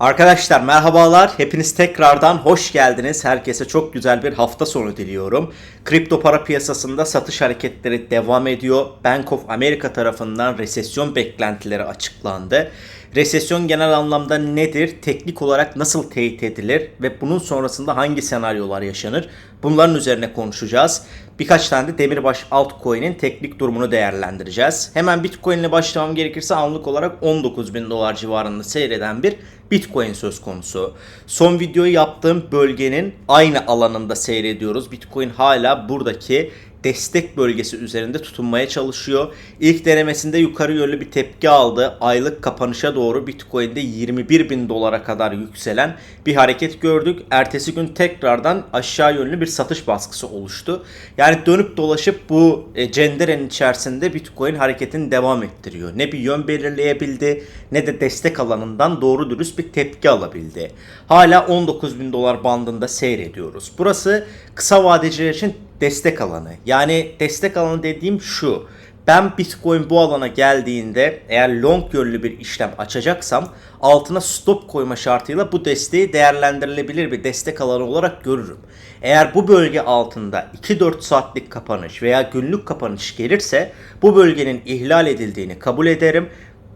Arkadaşlar merhabalar. Hepiniz tekrardan hoş geldiniz. Herkese çok güzel bir hafta sonu diliyorum. Kripto para piyasasında satış hareketleri devam ediyor. Bank of America tarafından resesyon beklentileri açıklandı. Resesyon genel anlamda nedir? Teknik olarak nasıl teyit edilir ve bunun sonrasında hangi senaryolar yaşanır? Bunların üzerine konuşacağız. Birkaç tane de Demirbaş altcoin'in teknik durumunu değerlendireceğiz. Hemen Bitcoin ile başlamam gerekirse anlık olarak 19 bin dolar civarında seyreden bir Bitcoin söz konusu. Son videoyu yaptığım bölgenin aynı alanında seyrediyoruz. Bitcoin hala buradaki destek bölgesi üzerinde tutunmaya çalışıyor. İlk denemesinde yukarı yönlü bir tepki aldı. Aylık kapanışa doğru Bitcoin'de 21 bin dolara kadar yükselen bir hareket gördük. Ertesi gün tekrardan aşağı yönlü bir satış baskısı oluştu. Yani dönüp dolaşıp bu e, cenderenin içerisinde Bitcoin hareketini devam ettiriyor. Ne bir yön belirleyebildi ne de destek alanından doğru dürüst bir tepki alabildi. Hala 19 bin dolar bandında seyrediyoruz. Burası kısa vadeciler için destek alanı. Yani destek alanı dediğim şu. Ben Bitcoin bu alana geldiğinde eğer long yönlü bir işlem açacaksam altına stop koyma şartıyla bu desteği değerlendirilebilir bir destek alanı olarak görürüm. Eğer bu bölge altında 2-4 saatlik kapanış veya günlük kapanış gelirse bu bölgenin ihlal edildiğini kabul ederim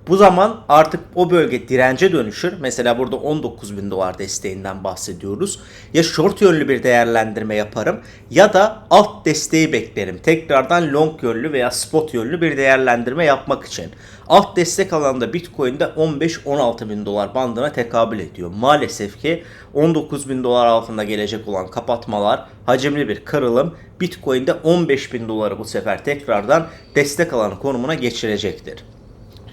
bu zaman artık o bölge dirence dönüşür. Mesela burada 19 bin dolar desteğinden bahsediyoruz. Ya short yönlü bir değerlendirme yaparım ya da alt desteği beklerim. Tekrardan long yönlü veya spot yönlü bir değerlendirme yapmak için. Alt destek alanında Bitcoin'de 15-16 bin dolar bandına tekabül ediyor. Maalesef ki 19 bin dolar altında gelecek olan kapatmalar hacimli bir kırılım Bitcoin'de 15 bin doları bu sefer tekrardan destek alanı konumuna geçirecektir.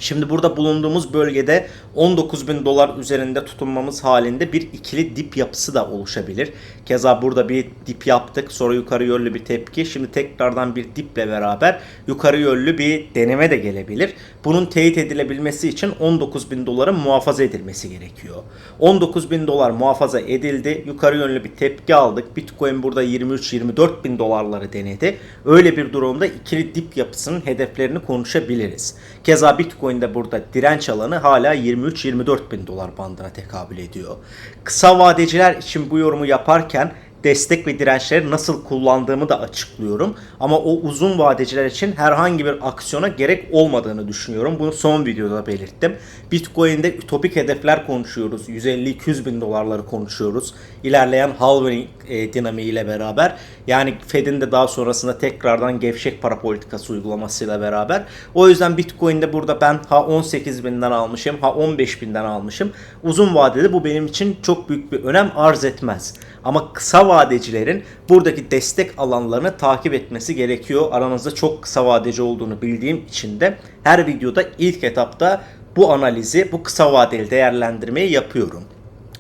Şimdi burada bulunduğumuz bölgede 19 bin dolar üzerinde tutunmamız halinde bir ikili dip yapısı da oluşabilir. Keza burada bir dip yaptık sonra yukarı yönlü bir tepki. Şimdi tekrardan bir diple beraber yukarı yönlü bir deneme de gelebilir. Bunun teyit edilebilmesi için 19 bin doların muhafaza edilmesi gerekiyor. 19 bin dolar muhafaza edildi. Yukarı yönlü bir tepki aldık. Bitcoin burada 23-24 bin dolarları denedi. Öyle bir durumda ikili dip yapısının hedeflerini konuşabiliriz. Keza Bitcoin'de burada direnç alanı hala 23-24 bin dolar bandına tekabül ediyor. Kısa vadeciler için bu yorumu yaparken destek ve dirençleri nasıl kullandığımı da açıklıyorum. Ama o uzun vadeciler için herhangi bir aksiyona gerek olmadığını düşünüyorum. Bunu son videoda belirttim. Bitcoin'de ütopik hedefler konuşuyoruz. 150-200 bin dolarları konuşuyoruz. İlerleyen halving e, dinamiğiyle beraber. Yani Fed'in de daha sonrasında tekrardan gevşek para politikası uygulamasıyla beraber. O yüzden Bitcoin'de burada ben ha 18 binden almışım ha 15 binden almışım. Uzun vadede bu benim için çok büyük bir önem arz etmez. Ama kısa vadecilerin buradaki destek alanlarını takip etmesi gerekiyor. Aranızda çok kısa vadeci olduğunu bildiğim için de her videoda ilk etapta bu analizi, bu kısa vadeli değerlendirmeyi yapıyorum.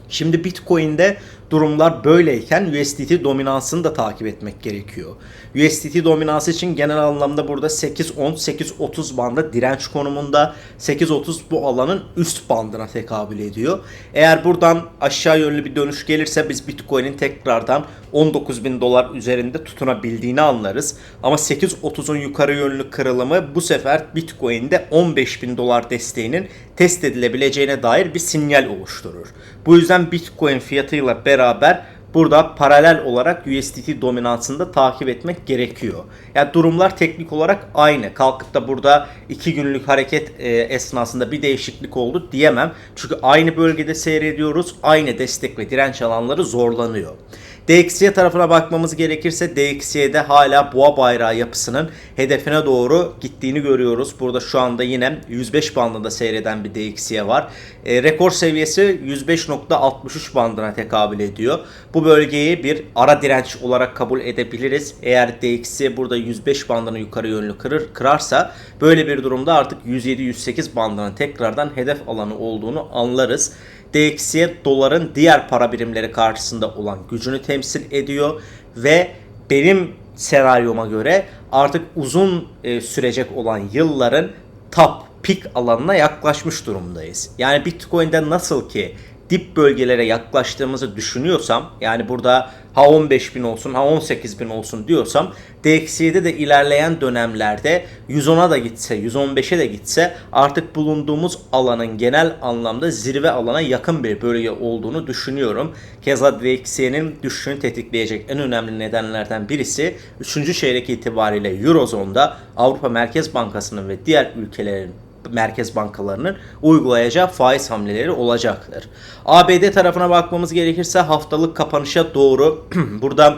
Şimdi Bitcoin'de durumlar böyleyken USDT dominansını da takip etmek gerekiyor. USDT dominansı için genel anlamda burada 8.10 8.30 banda direnç konumunda 8.30 bu alanın üst bandına tekabül ediyor. Eğer buradan aşağı yönlü bir dönüş gelirse biz Bitcoin'in tekrardan 19 bin dolar üzerinde tutunabildiğini anlarız. Ama 8.30'un yukarı yönlü kırılımı bu sefer Bitcoin'de 15 bin dolar desteğinin test edilebileceğine dair bir sinyal oluşturur. Bu yüzden Bitcoin fiyatıyla beraber burada paralel olarak USDT dominansını da takip etmek gerekiyor. Yani durumlar teknik olarak aynı. Kalkıp da burada 2 günlük hareket e, esnasında bir değişiklik oldu diyemem. Çünkü aynı bölgede seyrediyoruz. Aynı destek ve direnç alanları zorlanıyor. DXY tarafına bakmamız gerekirse DXY'de hala boğa bayrağı yapısının hedefine doğru gittiğini görüyoruz. Burada şu anda yine 105 bandında seyreden bir DXY var. E, rekor seviyesi 105.63 bandına tekabül ediyor. Bu bölgeyi bir ara direnç olarak kabul edebiliriz. Eğer DXY burada 105 bandını yukarı yönlü kırır, kırarsa böyle bir durumda artık 107-108 bandının tekrardan hedef alanı olduğunu anlarız. DXY doların diğer para birimleri karşısında olan gücünü temsil ediyor ve benim senaryoma göre artık uzun e, sürecek olan yılların top peak alanına yaklaşmış durumdayız. Yani Bitcoin'de nasıl ki dip bölgelere yaklaştığımızı düşünüyorsam yani burada ha 15 bin olsun ha 18 bin olsun diyorsam DXY'de de ilerleyen dönemlerde 110'a da gitse 115'e de gitse artık bulunduğumuz alanın genel anlamda zirve alana yakın bir bölge olduğunu düşünüyorum. Keza DXY'nin düşüşünü tetikleyecek en önemli nedenlerden birisi 3. çeyrek itibariyle Eurozone'da Avrupa Merkez Bankası'nın ve diğer ülkelerin merkez bankalarının uygulayacağı faiz hamleleri olacaktır. ABD tarafına bakmamız gerekirse haftalık kapanışa doğru burada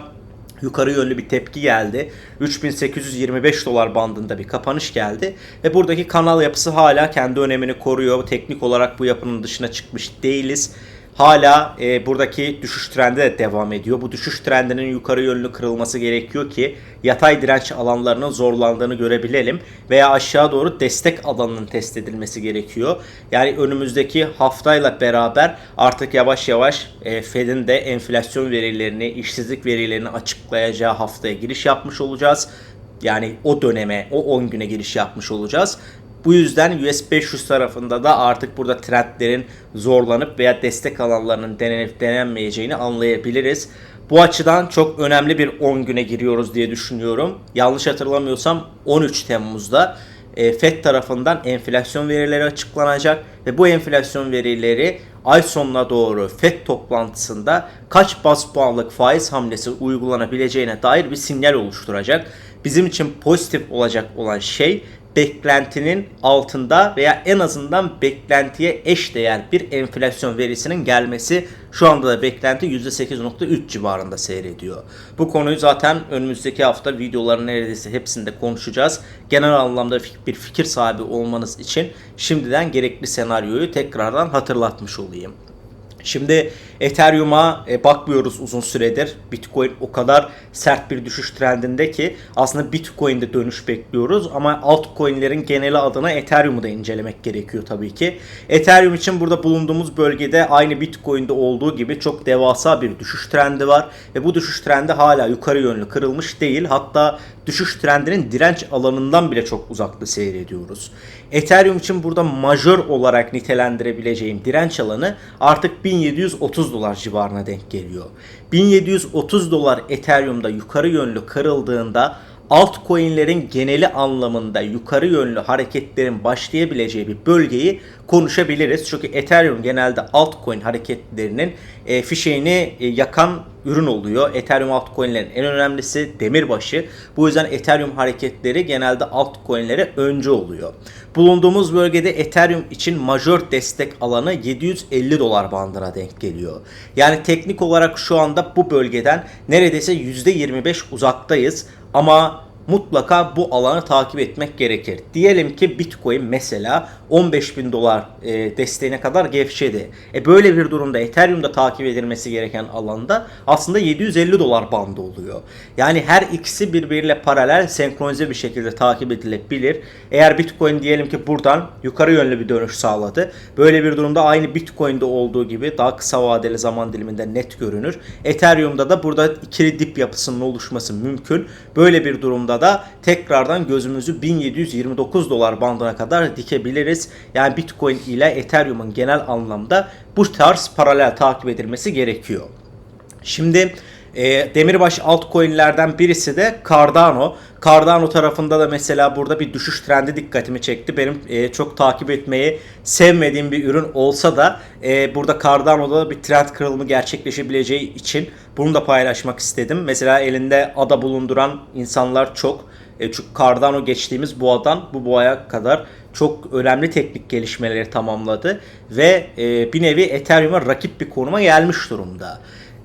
yukarı yönlü bir tepki geldi. 3825 dolar bandında bir kapanış geldi ve buradaki kanal yapısı hala kendi önemini koruyor. Teknik olarak bu yapının dışına çıkmış değiliz. Hala e, buradaki düşüş trendi de devam ediyor. Bu düşüş trendinin yukarı yönlü kırılması gerekiyor ki yatay direnç alanlarının zorlandığını görebilelim veya aşağı doğru destek alanının test edilmesi gerekiyor. Yani önümüzdeki haftayla beraber artık yavaş yavaş e, Fed'in de enflasyon verilerini, işsizlik verilerini açıklayacağı haftaya giriş yapmış olacağız. Yani o döneme, o 10 güne giriş yapmış olacağız. Bu yüzden US 500 tarafında da artık burada trendlerin zorlanıp veya destek alanlarının denenip denenmeyeceğini anlayabiliriz. Bu açıdan çok önemli bir 10 güne giriyoruz diye düşünüyorum. Yanlış hatırlamıyorsam 13 Temmuz'da e, FED tarafından enflasyon verileri açıklanacak ve bu enflasyon verileri ay sonuna doğru FED toplantısında kaç bas puanlık faiz hamlesi uygulanabileceğine dair bir sinyal oluşturacak. Bizim için pozitif olacak olan şey beklentinin altında veya en azından beklentiye eş değer bir enflasyon verisinin gelmesi şu anda da beklenti %8.3 civarında seyrediyor. Bu konuyu zaten önümüzdeki hafta videoların neredeyse hepsinde konuşacağız. Genel anlamda bir fikir sahibi olmanız için şimdiden gerekli senaryoyu tekrardan hatırlatmış olayım. Şimdi Ethereum'a e, bakmıyoruz uzun süredir. Bitcoin o kadar sert bir düşüş trendinde ki aslında Bitcoin'de dönüş bekliyoruz ama altcoin'lerin geneli adına Ethereum'u da incelemek gerekiyor tabii ki. Ethereum için burada bulunduğumuz bölgede aynı Bitcoin'de olduğu gibi çok devasa bir düşüş trendi var ve bu düşüş trendi hala yukarı yönlü kırılmış değil. Hatta düşüş trendinin direnç alanından bile çok uzakta seyrediyoruz. Ethereum için burada majör olarak nitelendirebileceğim direnç alanı artık 1730 dolar civarına denk geliyor. 1730 dolar Ethereum'da yukarı yönlü kırıldığında altcoin'lerin geneli anlamında yukarı yönlü hareketlerin başlayabileceği bir bölgeyi konuşabiliriz. Çünkü Ethereum genelde altcoin hareketlerinin e, fişeğini e, yakan ürün oluyor. Ethereum altcoin'lerin en önemlisi demirbaşı. Bu yüzden Ethereum hareketleri genelde altcoin'lere önce oluyor. Bulunduğumuz bölgede Ethereum için majör destek alanı 750 dolar bandına denk geliyor. Yani teknik olarak şu anda bu bölgeden neredeyse %25 uzaktayız. Ama mutlaka bu alanı takip etmek gerekir. Diyelim ki Bitcoin mesela 15 bin dolar e, desteğine kadar gevşedi. E böyle bir durumda Ethereum'da takip edilmesi gereken alanda aslında 750 dolar bandı oluyor. Yani her ikisi birbiriyle paralel senkronize bir şekilde takip edilebilir. Eğer Bitcoin diyelim ki buradan yukarı yönlü bir dönüş sağladı. Böyle bir durumda aynı Bitcoin'de olduğu gibi daha kısa vadeli zaman diliminde net görünür. Ethereum'da da burada ikili dip yapısının oluşması mümkün. Böyle bir durumda da tekrardan gözümüzü 1729 dolar bandına kadar dikebiliriz. Yani Bitcoin ile Ethereum'un genel anlamda bu tarz paralel takip edilmesi gerekiyor. Şimdi e, demirbaş altcoin'lerden birisi de Cardano. Cardano tarafında da mesela burada bir düşüş trendi dikkatimi çekti. Benim e, çok takip etmeyi sevmediğim bir ürün olsa da e, burada Cardano'da da bir trend kırılımı gerçekleşebileceği için bunu da paylaşmak istedim. Mesela elinde ADA bulunduran insanlar çok. E, çünkü Cardano geçtiğimiz boğadan bu boğaya kadar çok önemli teknik gelişmeleri tamamladı ve e, bir nevi Ethereum'a rakip bir konuma gelmiş durumda.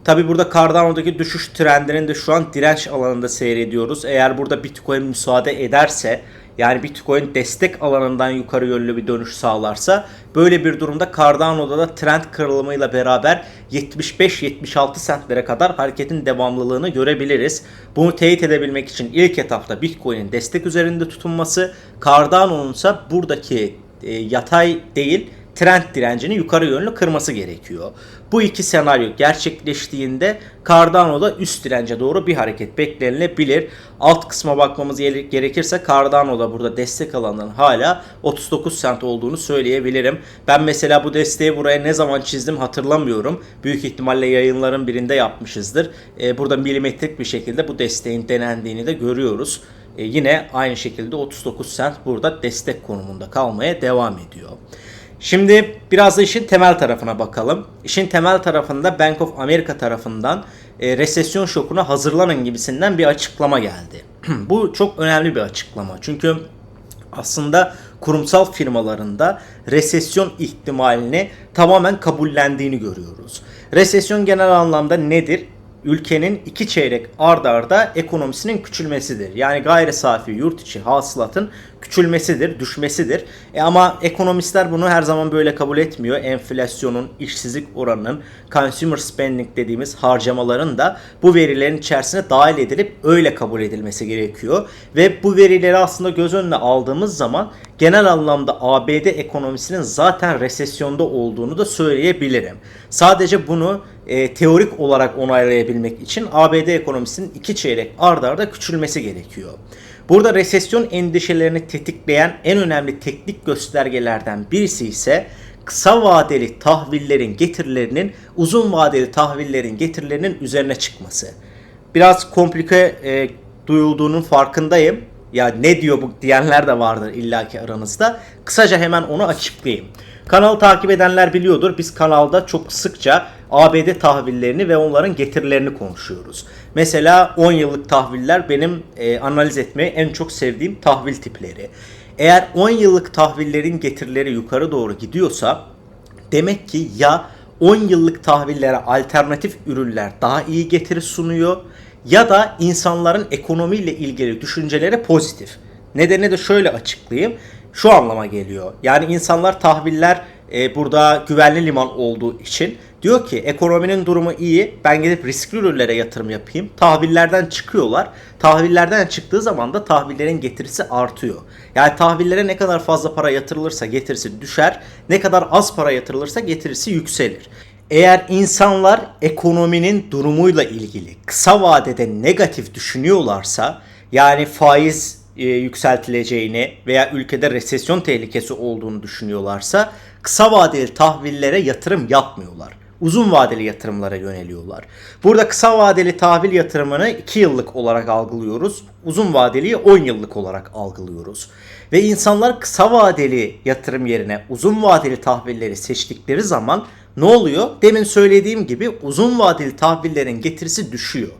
Tabi burada Cardano'daki düşüş trendinin de şu an direnç alanında seyrediyoruz. Eğer burada Bitcoin müsaade ederse yani Bitcoin destek alanından yukarı yönlü bir dönüş sağlarsa böyle bir durumda Cardano'da da trend kırılımıyla beraber 75-76 sentlere kadar hareketin devamlılığını görebiliriz. Bunu teyit edebilmek için ilk etapta Bitcoin'in destek üzerinde tutunması, Cardano'nun ise buradaki e, yatay değil trend direncini yukarı yönlü kırması gerekiyor. Bu iki senaryo gerçekleştiğinde Cardano'da üst dirence doğru bir hareket beklenilebilir. Alt kısma bakmamız gere- gerekirse Cardano'da burada destek alanının hala 39 sent olduğunu söyleyebilirim. Ben mesela bu desteği buraya ne zaman çizdim hatırlamıyorum. Büyük ihtimalle yayınların birinde yapmışızdır. Ee, burada milimetrik bir şekilde bu desteğin denendiğini de görüyoruz. Ee, yine aynı şekilde 39 sent burada destek konumunda kalmaya devam ediyor. Şimdi biraz da işin temel tarafına bakalım. İşin temel tarafında Bank of America tarafından e, resesyon şokuna hazırlanın gibisinden bir açıklama geldi. Bu çok önemli bir açıklama. Çünkü aslında kurumsal firmalarında resesyon ihtimalini tamamen kabullendiğini görüyoruz. Resesyon genel anlamda nedir? Ülkenin iki çeyrek ard arda ekonomisinin küçülmesidir. Yani gayri safi yurt içi hasılatın küçülmesidir, düşmesidir. E ama ekonomistler bunu her zaman böyle kabul etmiyor. Enflasyonun, işsizlik oranının, consumer spending dediğimiz harcamaların da bu verilerin içerisine dahil edilip öyle kabul edilmesi gerekiyor. Ve bu verileri aslında göz önüne aldığımız zaman genel anlamda ABD ekonomisinin zaten resesyonda olduğunu da söyleyebilirim. Sadece bunu e, teorik olarak onaylayabilmek için ABD ekonomisinin iki çeyrek ard arda küçülmesi gerekiyor. Burada resesyon endişelerini tetikleyen en önemli teknik göstergelerden birisi ise kısa vadeli tahvillerin getirilerinin uzun vadeli tahvillerin getirilerinin üzerine çıkması. Biraz komplike e, duyulduğunun farkındayım. Ya ne diyor bu diyenler de vardır illaki aranızda. Kısaca hemen onu açıklayayım. Kanalı takip edenler biliyordur. Biz kanalda çok sıkça ABD tahvillerini ve onların getirilerini konuşuyoruz. Mesela 10 yıllık tahviller benim e, analiz etmeyi en çok sevdiğim tahvil tipleri. Eğer 10 yıllık tahvillerin getirileri yukarı doğru gidiyorsa demek ki ya 10 yıllık tahvillere alternatif ürünler daha iyi getiri sunuyor ya da insanların ekonomiyle ilgili düşünceleri pozitif. Nedeni de şöyle açıklayayım. Şu anlama geliyor. Yani insanlar tahviller e, burada güvenli liman olduğu için diyor ki ekonominin durumu iyi. Ben gidip riskli ürünlere yatırım yapayım. Tahvillerden çıkıyorlar. Tahvillerden çıktığı zaman da tahvillerin getirisi artıyor. Yani tahvillere ne kadar fazla para yatırılırsa getirisi düşer. Ne kadar az para yatırılırsa getirisi yükselir. Eğer insanlar ekonominin durumuyla ilgili kısa vadede negatif düşünüyorlarsa yani faiz e, yükseltileceğini veya ülkede resesyon tehlikesi olduğunu düşünüyorlarsa kısa vadeli tahvillere yatırım yapmıyorlar. Uzun vadeli yatırımlara yöneliyorlar. Burada kısa vadeli tahvil yatırımını 2 yıllık olarak algılıyoruz. Uzun vadeliyi 10 yıllık olarak algılıyoruz. Ve insanlar kısa vadeli yatırım yerine uzun vadeli tahvilleri seçtikleri zaman ne oluyor? Demin söylediğim gibi uzun vadeli tahvillerin getirisi düşüyor.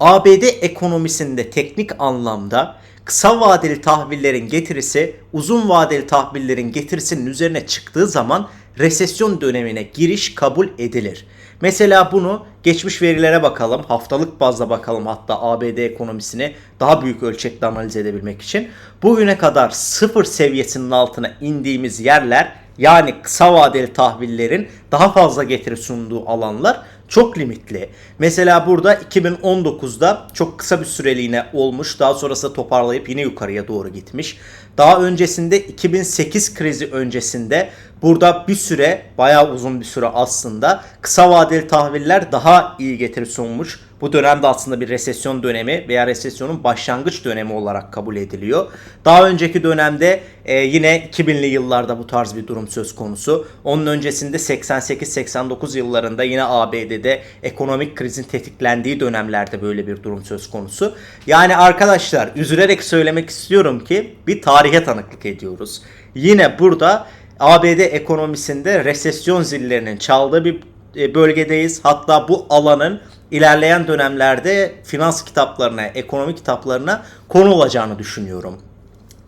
ABD ekonomisinde teknik anlamda kısa vadeli tahvillerin getirisi uzun vadeli tahvillerin getirisinin üzerine çıktığı zaman resesyon dönemine giriş kabul edilir. Mesela bunu geçmiş verilere bakalım, haftalık bazda bakalım hatta ABD ekonomisini daha büyük ölçekte analiz edebilmek için. Bugüne kadar sıfır seviyesinin altına indiğimiz yerler yani kısa vadeli tahvillerin daha fazla getiri sunduğu alanlar çok limitli. Mesela burada 2019'da çok kısa bir süreliğine olmuş. Daha sonrasında toparlayıp yine yukarıya doğru gitmiş. Daha öncesinde 2008 krizi öncesinde burada bir süre bayağı uzun bir süre aslında kısa vadeli tahviller daha iyi getiri sunmuş. Bu dönemde aslında bir resesyon dönemi veya resesyonun başlangıç dönemi olarak kabul ediliyor. Daha önceki dönemde e, yine 2000'li yıllarda bu tarz bir durum söz konusu. Onun öncesinde 88-89 yıllarında yine ABD'de ekonomik krizin tetiklendiği dönemlerde böyle bir durum söz konusu. Yani arkadaşlar üzülerek söylemek istiyorum ki bir tarihe tanıklık ediyoruz. Yine burada ABD ekonomisinde resesyon zillerinin çaldığı bir e, bölgedeyiz. Hatta bu alanın ilerleyen dönemlerde finans kitaplarına, ekonomi kitaplarına konu olacağını düşünüyorum.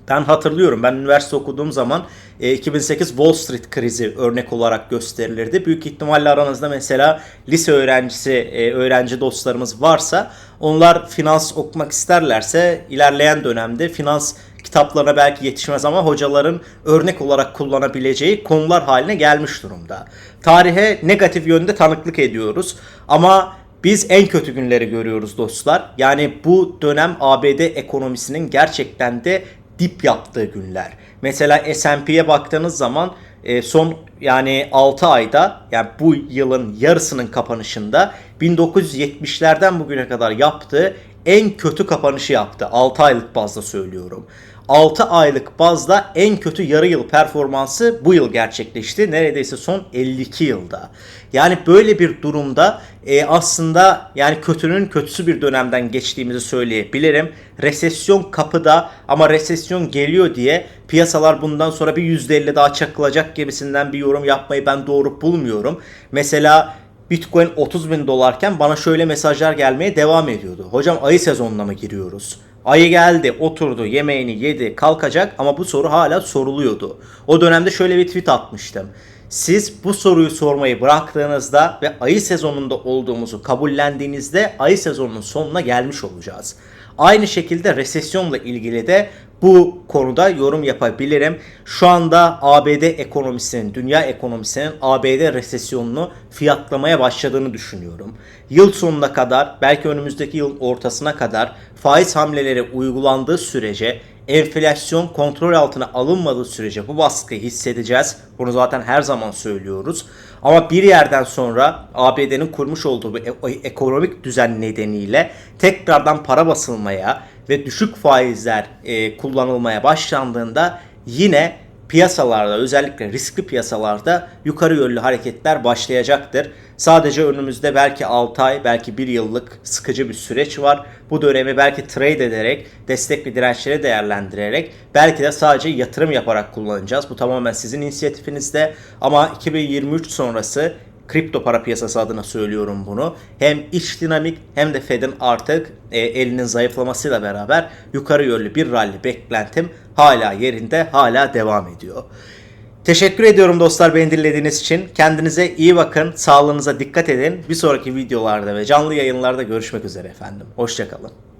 Ben hatırlıyorum ben üniversite okuduğum zaman e, 2008 Wall Street krizi örnek olarak gösterilirdi. Büyük ihtimalle aranızda mesela lise öğrencisi, e, öğrenci dostlarımız varsa onlar finans okumak isterlerse ilerleyen dönemde finans kitaplarına belki yetişmez ama hocaların örnek olarak kullanabileceği konular haline gelmiş durumda. Tarihe negatif yönde tanıklık ediyoruz ama biz en kötü günleri görüyoruz dostlar. Yani bu dönem ABD ekonomisinin gerçekten de dip yaptığı günler. Mesela S&P'ye baktığınız zaman e, son yani 6 ayda yani bu yılın yarısının kapanışında 1970'lerden bugüne kadar yaptığı en kötü kapanışı yaptı. 6 aylık bazda söylüyorum. 6 aylık bazda en kötü yarı yıl performansı bu yıl gerçekleşti. Neredeyse son 52 yılda. Yani böyle bir durumda e, aslında yani kötünün kötüsü bir dönemden geçtiğimizi söyleyebilirim. Resesyon kapıda ama resesyon geliyor diye piyasalar bundan sonra bir %50 daha çakılacak gibisinden bir yorum yapmayı ben doğru bulmuyorum. Mesela Bitcoin 30 bin dolarken bana şöyle mesajlar gelmeye devam ediyordu. Hocam ayı sezonuna mı giriyoruz? Ayı geldi, oturdu, yemeğini yedi, kalkacak ama bu soru hala soruluyordu. O dönemde şöyle bir tweet atmıştım. Siz bu soruyu sormayı bıraktığınızda ve ayı sezonunda olduğumuzu kabullendiğinizde ayı sezonunun sonuna gelmiş olacağız. Aynı şekilde resesyonla ilgili de bu konuda yorum yapabilirim. Şu anda ABD ekonomisinin, dünya ekonomisinin ABD resesyonunu fiyatlamaya başladığını düşünüyorum. Yıl sonuna kadar, belki önümüzdeki yılın ortasına kadar faiz hamleleri uygulandığı sürece enflasyon kontrol altına alınmadığı sürece bu baskıyı hissedeceğiz. Bunu zaten her zaman söylüyoruz. Ama bir yerden sonra ABD'nin kurmuş olduğu bu e- ekonomik düzen nedeniyle tekrardan para basılmaya ve düşük faizler e, kullanılmaya başlandığında yine piyasalarda özellikle riskli piyasalarda yukarı yönlü hareketler başlayacaktır. Sadece önümüzde belki 6 ay belki 1 yıllık sıkıcı bir süreç var. Bu dönemi belki trade ederek destek ve dirençleri değerlendirerek belki de sadece yatırım yaparak kullanacağız. Bu tamamen sizin inisiyatifinizde ama 2023 sonrası kripto para piyasası adına söylüyorum bunu. Hem iç dinamik hem de Fed'in artık e, elinin zayıflamasıyla beraber yukarı yönlü bir rally beklentim hala yerinde, hala devam ediyor. Teşekkür ediyorum dostlar beni dinlediğiniz için. Kendinize iyi bakın, sağlığınıza dikkat edin. Bir sonraki videolarda ve canlı yayınlarda görüşmek üzere efendim. Hoşçakalın.